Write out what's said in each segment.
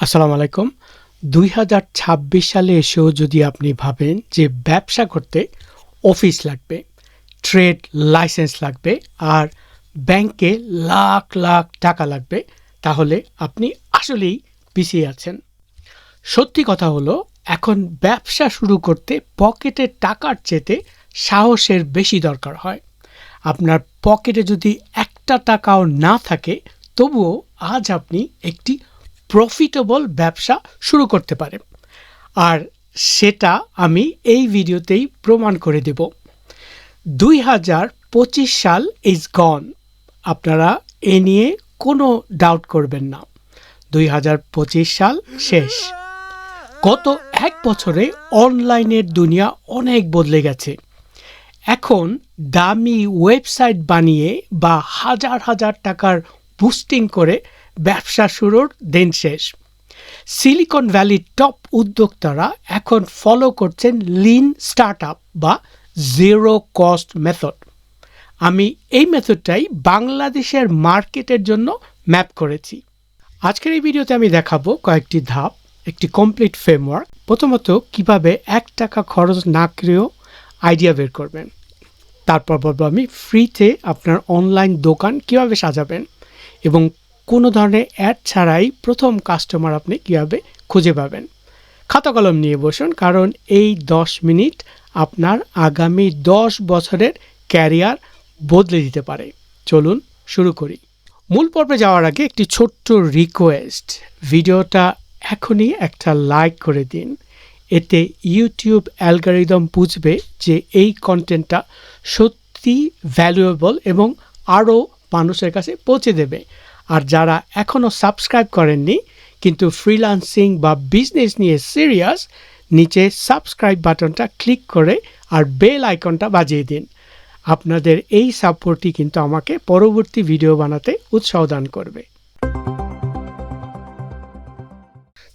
আসসালামু আলাইকুম। দুই হাজার ছাব্বিশ সালে এসেও যদি আপনি ভাবেন যে ব্যবসা করতে অফিস লাগবে, ট্রেড লাইসেন্স লাগবে আর ব্যাংকে লাখ লাখ টাকা লাগবে, তাহলে আপনি আসলেই পিছিয়ে আছেন। সত্যি কথা হলো, এখন ব্যবসা শুরু করতে পকেটে টাকার চেতে সাহসের বেশি দরকার হয়। আপনার পকেটে যদি একটা টাকাও না থাকে, তবুও আজ আপনি একটি প্রফিটেবল ব্যবসা শুরু করতে পারে। আর সেটা আমি এই ভিডিওতেই প্রমাণ করে দেব। দুই হাজার পঁচিশ সাল ইজ গন আপনারা এ নিয়ে কোনো ডাউট করবেন না। দুই হাজার পঁচিশ সাল শেষ। গত এক বছরে অনলাইনের দুনিয়া অনেক বদলে গেছে। এখন দামি ওয়েবসাইট বানিয়ে বা হাজার হাজার টাকার বুস্টিং করে ব্যবসা শুরুর দিন শেষ। সিলিকন ভ্যালির টপ উদ্যোক্তারা এখন ফলো করছেন লিন স্টার্ট বা জিরো কস্ট মেথড আমি এই মেথডটাই বাংলাদেশের মার্কেটের জন্য ম্যাপ করেছি। আজকের এই ভিডিওতে আমি দেখাবো কয়েকটি ধাপ, একটি কমপ্লিট ফ্রেমওয়ার্ক প্রথমত, কীভাবে এক টাকা খরচ না করেও আইডিয়া বের করবেন। তারপর বলব আমি ফ্রিতে আপনার অনলাইন দোকান কীভাবে সাজাবেন এবং কোনো ধরনের অ্যাড ছাড়াই প্রথম কাস্টমার আপনি কীভাবে খুঁজে পাবেন। খাতা কলম নিয়ে বসুন, কারণ এই দশ মিনিট আপনার আগামী দশ বছরের ক্যারিয়ার বদলে দিতে পারে। চলুন শুরু করি। মূল পর্বে যাওয়ার আগে একটি ছোট্ট রিকোয়েস্ট ভিডিওটা এখনই একটা লাইক করে দিন। এতে ইউটিউব অ্যালগারিদম বুঝবে যে এই কন্টেন্টটা সত্যি ভ্যালুয়েবল এবং আরও মানুষের কাছে পৌঁছে দেবে। আর যারা এখনও সাবস্ক্রাইব করেননি, কিন্তু ফ্রিলান্সিং বা বিজনেস নিয়ে সিরিয়াস নিচে সাবস্ক্রাইব বাটনটা ক্লিক করে আর বেল আইকনটা বাজিয়ে দিন। আপনাদের এই সাপোর্টই কিন্তু আমাকে পরবর্তী ভিডিও বানাতে উৎসাহ দান করবে।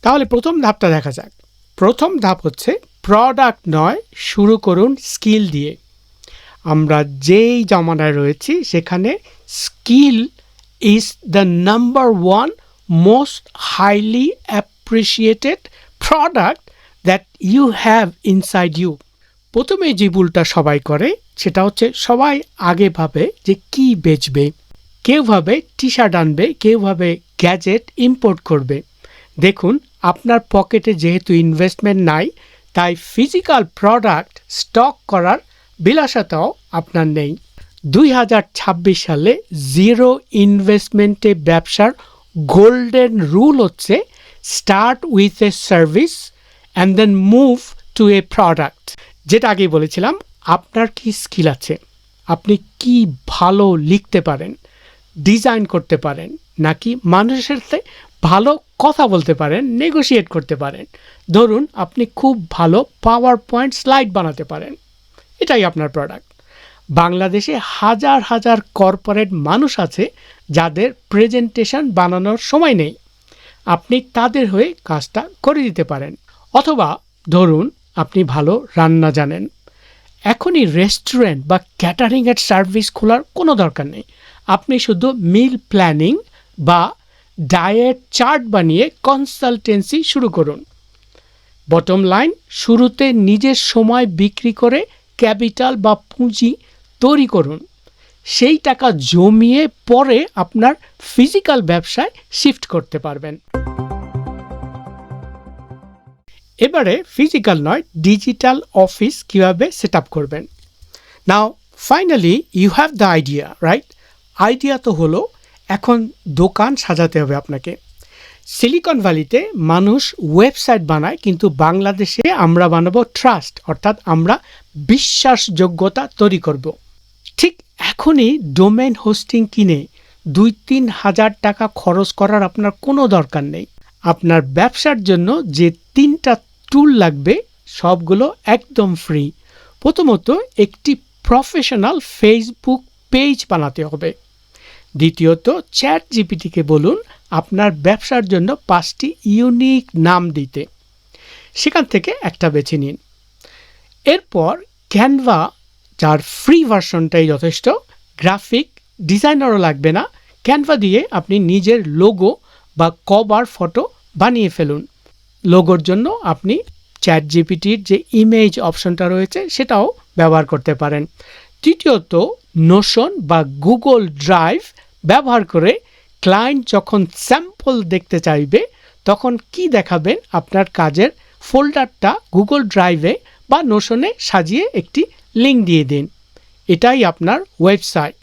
তাহলে প্রথম ধাপটা দেখা যাক। প্রথম ধাপ হচ্ছে প্রোডাক্ট নয়, শুরু করুন স্কিল দিয়ে। আমরা যেই জমানায় রয়েছি, সেখানে skill is the number one most highly appreciated product that you have inside you প্রথমে যে ভুলটা সবাই করে, সেটা হচ্ছে সবাই আগে ভাবে যে কি বেচবে। কেউ ভাবে টি শার্ট আনবে, কেউ ভাবে গ্যাজেট ইম্পোর্ট করবে। দেখুন, আপনার পকেটে যেহেতু ইনভেস্টমেন্ট নাই, তাই ফিজিক্যাল প্রোডাক্ট স্টক করার বিলাসতাও আপনার নেই। দুই হাজার ছাব্বিশ সালে জিরো ইনভেস্টমেন্টে ব্যবসার গোল্ডেন রুল হচ্ছে start with a service and then move to a product. যেটা আগেই বলেছিলাম, আপনার কি স্কিল আছে? আপনি কি ভালো লিখতে পারেন, ডিজাইন করতে পারেন, নাকি মানুষের সাথে ভালো কথা বলতে পারেন নেগোশিয়েট করতে পারেন? ধরুন, আপনি খুব ভালো পাওয়ার পয়েন্ট স্লাইড বানাতে পারেন। এটাই আপনার প্রোডাক্ট বাংলাদেশে হাজার হাজার কর্পোরেট মানুষ আছে যাদের প্রেজেন্টেশন বানানোর সময় নেই। আপনি তাদের হয়ে কাজটা করে দিতে পারেন। অথবা ধরুন, আপনি ভালো রান্না জানেন। এখনই রেস্টুরেন্ট বা ক্যাটারিংয়ের সার্ভিস খোলার কোনো দরকার নেই। আপনি শুধু মিল প্ল্যানিং বা ডায়েট চার্ট বানিয়ে কনসালটেন্সি শুরু করুন। বটম লাইন শুরুতে নিজের সময় বিক্রি করে ক্যাপিটাল বা পুঁজি তৈরি করুন, সেই টাকা জমিয়ে পরে আপনার ফিজিক্যাল ব্যবসায় শিফট করতে পারবেন। এবারে ফিজিক্যাল নয় ডিজিটাল অফিস কীভাবে সেট আপ করবেন। Now finally you have the idea right idea তো হলো, এখন দোকান সাজাতে হবে আপনাকে। সিলিকন ভ্যালিতে মানুষ ওয়েবসাইট বানায়, কিন্তু বাংলাদেশে আমরা বানাবো ট্রাস্ট অর্থাৎ আমরা বিশ্বাসযোগ্যতা তৈরি করব। ঠিক এখনই ডোমেন হোস্টিং কিনে দুই তিন হাজার টাকা খরচ করার আপনার কোনো দরকার নেই। আপনার ব্যবসার জন্য যে তিনটা টুল লাগবে, সবগুলো একদম ফ্রি প্রথমত একটি প্রফেশনাল ফেসবুক পেজ বানাতে হবে। দ্বিতীয়ত চ্যাট জিপিটিকে বলুন আপনার ব্যবসার জন্য পাঁচটি ইউনিক নাম দিতে। সেখান থেকে একটা বেছে নিন। এরপর ক্যানভা যার ফ্রি ভার্সনটাই যথেষ্ট। গ্রাফিক ডিজাইনারও লাগবে না। ক্যানভা দিয়ে আপনি নিজের লোগো বা কভার ফটো বানিয়ে ফেলুন। লোগোর জন্য আপনি চ্যাট জিপিটির যে ইমেজ অপশনটা রয়েছে, সেটাও ব্যবহার করতে পারেন। তৃতীয়ত নোশন বা গুগল ড্রাইভ ব্যবহার করে ক্লায়েন্ট যখন স্যাম্পল দেখতে চাইবে, তখন কি দেখাবেন? আপনার কাজের ফোল্ডারটা গুগল ড্রাইভে বা নোশনে সাজিয়ে একটি লিঙ্ক দিয়ে দিন। এটাই আপনার website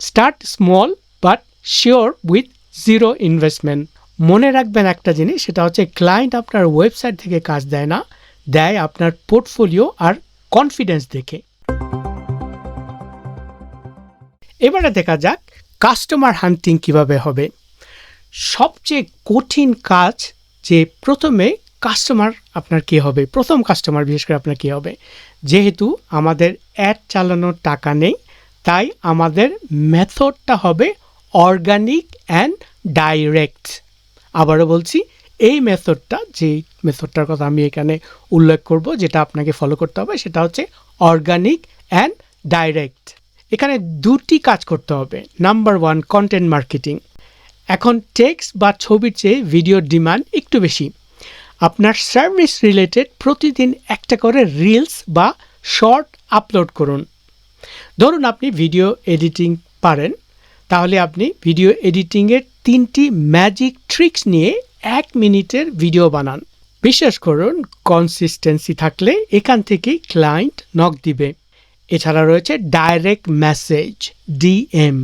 start small but sure with zero investment মনে রাখবেন একটা জিনিস, সেটা হচ্ছে ক্লায়েন্ট আপনার ওয়েবসাইট থেকে কাজ দেয় না, দেয় আপনার পোর্টফোলিও আর কনফিডেন্স দেখে। এবারে দেখা যাক কাস্টমার হান্টিং কীভাবে হবে। সবচেয়ে কঠিন কাজ যে প্রথমে কাস্টমার আপনার কি হবে? প্রথম কাস্টমার বিশেষ করে আপনার কি হবে? যেহেতু আমাদের অ্যাড চালানোর টাকা নেই, তাই আমাদের মেথডটা হবে অর্গানিক অ্যান্ড ডাইরেক্ট আবারও বলছি, এই মেথডটা যে মেথডটার কথা আমি এখানে উল্লেখ করব, যেটা আপনাকে ফলো করতে হবে, সেটা হচ্ছে অর্গানিক অ্যান্ড ডাইরেক্ট এখানে দুটি কাজ করতে হবে। নাম্বার ওয়ান কন্টেন্ট মার্কেটিং এখন টেক্সট বা ছবির চেয়ে ভিডিওর ডিমান্ড একটু বেশি। আপনার সার্ভিস রিলেটেড প্রতিদিন একটা করে রিলস বা শর্ট আপলোড করুন। ধরুন আপনি ভিডিও এডিটিং পারেন, তাহলে আপনি ভিডিও এডিটিংয়ের তিনটি ম্যাজিক ট্রিক্স নিয়ে এক মিনিটের ভিডিও বানান। বিশ্বাস করুন কনসিস্টেন্সি থাকলে এখান থেকেই ক্লায়েন্ট নক দিবে। এছাড়া রয়েছে ডাইরেক্ট মেসেজ ডিএম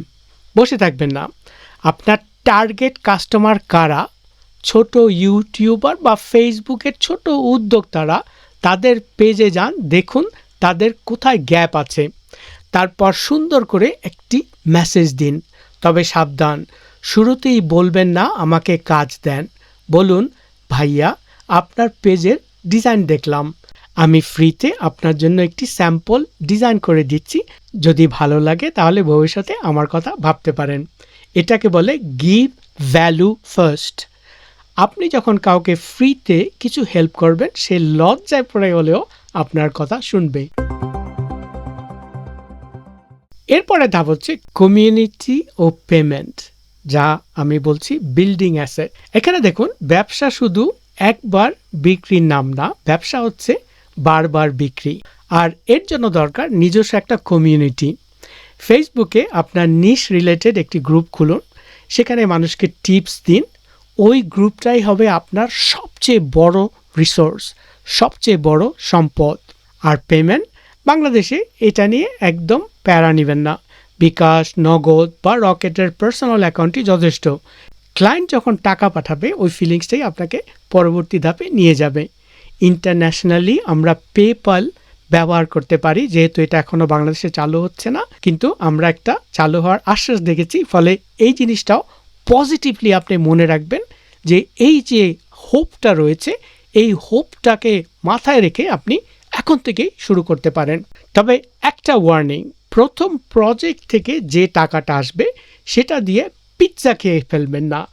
বসে থাকবেন না। আপনার টার্গেট কাস্টমার কারা? ছোট ইউটিউবার বা ফেসবুকের ছোট উদ্যোক্তারা তাদের পেজে যান, দেখুন তাদের কোথায় গ্যাপ আছে। তারপর সুন্দর করে একটি মেসেজ দিন। তবে সাবধান, শুরুতেই বলবেন না, আমাকে কাজ দেন। বলুন, ভাইয়া, আপনার পেজের ডিজাইন দেখলাম। আমি ফ্রিতে আপনার জন্য একটি স্যাম্পল ডিজাইন করে দিচ্ছি। যদি ভালো লাগে তাহলে ভবিষ্যতে আমার কথা ভাবতে পারেন। এটাকে বলে গিভ ভ্যালু ফার্স্ট। আপনি যখন কাউকে ফ্রিতে কিছু হেল্প করবেন, সে লজ্জায় পড়ে হলেও আপনার কথা শুনবে। এরপরে ধাপ হচ্ছে কমিউনিটি ও পেমেন্ট যা আমি বলছি বিল্ডিং অ্যাসেট এখানে দেখুন, ব্যবসা শুধু একবার বিক্রির নাম না, ব্যবসা হচ্ছে বারবার বিক্রি। আর এর জন্য দরকার নিজস্ব একটা কমিউনিটি ফেসবুকে আপনার নিশ রিলেটেড একটি গ্রুপ খুলুন, সেখানে মানুষকে টিপস দিন ওই গ্রুপটাই হবে আপনার সবচেয়ে বড় রিসোর্স সবচেয়ে বড় সম্পদ। আর পেমেন্ট বাংলাদেশে এটা নিয়ে একদম প্যারা নেবেন না। বিকাশ, নগদ বা রকেটের পার্সোনাল অ্যাকাউন্টই যথেষ্ট। ক্লায়েন্ট যখন টাকা পাঠাবে, ওই ফিলিংসটাই আপনাকে পরবর্তী ধাপে নিয়ে যাবে। ইন্টারন্যাশনালি আমরা পেপাল ব্যবহার করতে পারি, যেহেতু এটা এখনও বাংলাদেশে চালু হচ্ছে না। কিন্তু আমরা একটা চালু হওয়ার আশ্বাস দেখেছি, ফলে এই জিনিসটাও পজিটিভলি আপনি মনে রাখবেন যে এই যে হোপটা রয়েছে, এই হোপটাকে মাথায় রেখে আপনি এখন থেকেই শুরু করতে পারেন। তবে একটা ওয়ার্নিং প্রথম প্রজেক্ট থেকে যে টাকাটা আসবে, সেটা দিয়ে পিৎজা খেয়ে ফেলবেন না।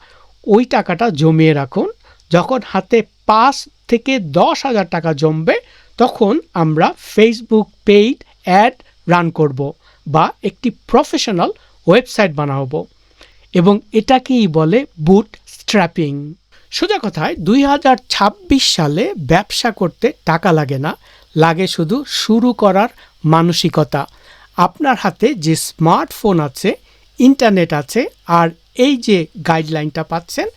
ওই টাকাটা জমিয়ে রাখুন। যখন হাতে পাঁচ থেকে দশ হাজার টাকা জমবে, তখন আমরা ফেসবুক পেইড অ্যাড রান করব বা একটি প্রফেশনাল ওয়েবসাইট বানাবো। এবং এটাকেই বলে বুট স্ট্র্যাপিং সোজা কথায়, দুই হাজার ছাব্বিশ সালে ব্যবসা করতে টাকা লাগে না, লাগে শুধু শুরু করার মানসিকতা। আপনার হাতে যে স্মার্টফোন আছে ইন্টারনেট আছে, আর এই যে গাইডলাইনটা পাচ্ছেন,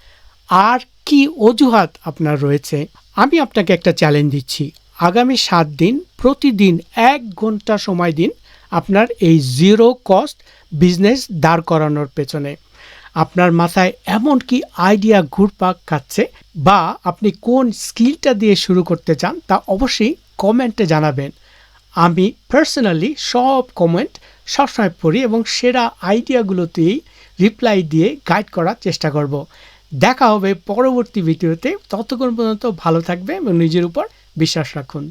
আর কি অজুহাত আপনার রয়েছে, আমি আপনাকে একটা চ্যালেঞ্জ দিচ্ছি। আগামী সাত দিন, প্রতিদিন এক ঘণ্টা সময় দিন আপনার এই জিরো কস্ট বিজনেস দাঁড় করানোর পেছনে। আপনার মাথায় এমন কি আইডিয়া ঘুরপাক খাচ্ছে বা আপনি কোন স্কিলটা দিয়ে শুরু করতে চান তা অবশ্যই কমেন্টে জানাবেন। আমি পার্সোনালি সব কমেন্ট সবসময় পড়ি এবং সেরা আইডিয়াগুলোতেই রিপ্লাই দিয়ে গাইড করার চেষ্টা করব। দেখা হবে পরবর্তী ভিডিওতে ততক্ষণ পর্যন্ত ভালো থাকবে এবং নিজের উপর বিশ্বাস রাখুন।